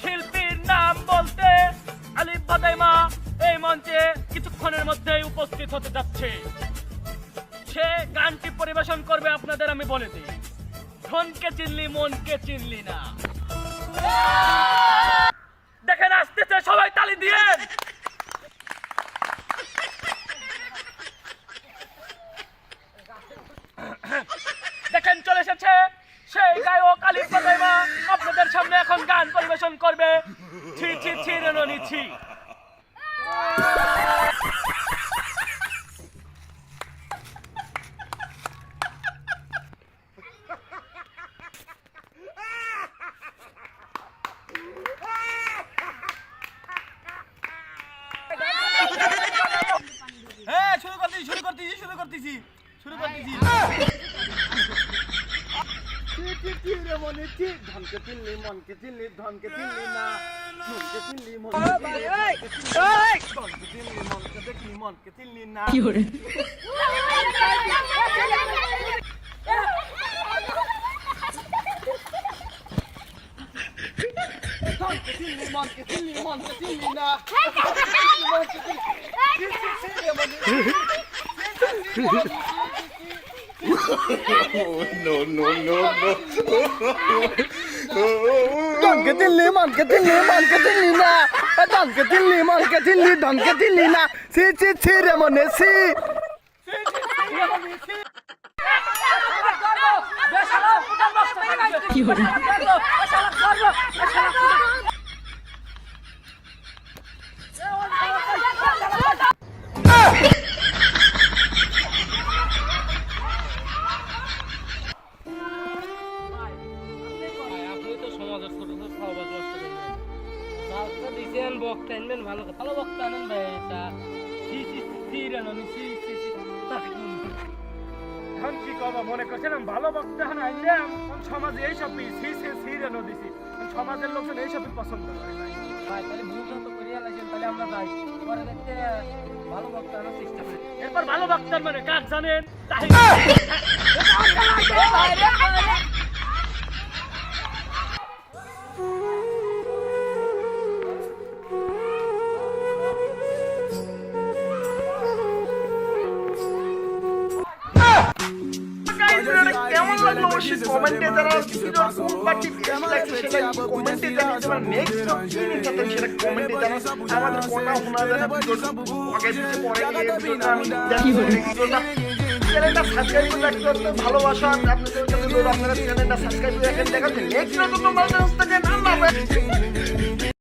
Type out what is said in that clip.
শিল্পীর নাম বলতে আলিফ বাদাইমা এই মঞ্চে কিছুক্ষণের মধ্যেই উপস্থিত হতে যাচ্ছে। সে গানটি পরিবেশন করবে আপনাদের আমি বলে দিই। ধনকে চিনলি, মনকে চিনলি না। দেখেন, আসতেছে, সবাই তালি দিয়ে। দেখেন, চলে এসেছে সেই গায়ক আলিফ বাদাইমা সামনে এখন গান পরিবেশন করবে ছি ছি ছি রেননি ছি। হ্যাঁ শুরু করতেছি শুরু করতেছি শুরু করতেছি শুরু করতেছি। ধনকে চিনলি মনকে চিনলি ধনকে চিনলি না। মনকে চিনলি মনকে চিনলি মনকে দেখলি মনকে চিনলি না। ধনকে চিনলি মনকে চিনলি মনকে চিনলি না। মনকে চিনলি ধনকে চিনলি মনকে চিনলি মনকে চিনলি না ধনকে চিনলি মনকে চিনলি ধনকে চিনলি না সি সি সি রে মনে সি আপনি ছোট ছোট নষ্ট করবেন কাজটা দিছেন বক্তা আনবেন ভালো ভালো বক্তা আনেন ভাই এটা সি সি সি রেননি সি সি সি এখন কি করব মনে করছেন ভালো বক্তা এখন এখন সমাজে এইসবই সি সি সি রেনো দিছি সমাজের লোকজন এইসবই পছন্দ করে ভাই তাহলে ভুলটা তো করিয়া লাগছেন তাহলে আমরা যাই পরে দেখতে ভালো বক্তা আনার চেষ্টা করি এরপর ভালো বক্তার মানে কাজ জানেন তাই কেমন অবশ্যই কমেন্টে জানাও ভিডিওর কোন পার্টি বেস্ট লাগছে সেটা কমেন্টে জানাও তোমার নেক্সট কি নিতে চান সেটা কমেন্টে জানাও আমাদের কোনা হোনা জানা ভিডিওটা। আগে পিছে পরে গিয়ে ভিডিওটা আমি দেখি ভিডিওটা চ্যানেলটা সাবস্ক্রাইব করে রাখতে হবে ভালোবাসা আপনাদের কাছে বলব আপনারা চ্যানেলটা সাবস্ক্রাইব করে রাখেন। দেখা হচ্ছে নেক্সট নতুন মালটা হচ্ছে আল্লাহ হাফেজ।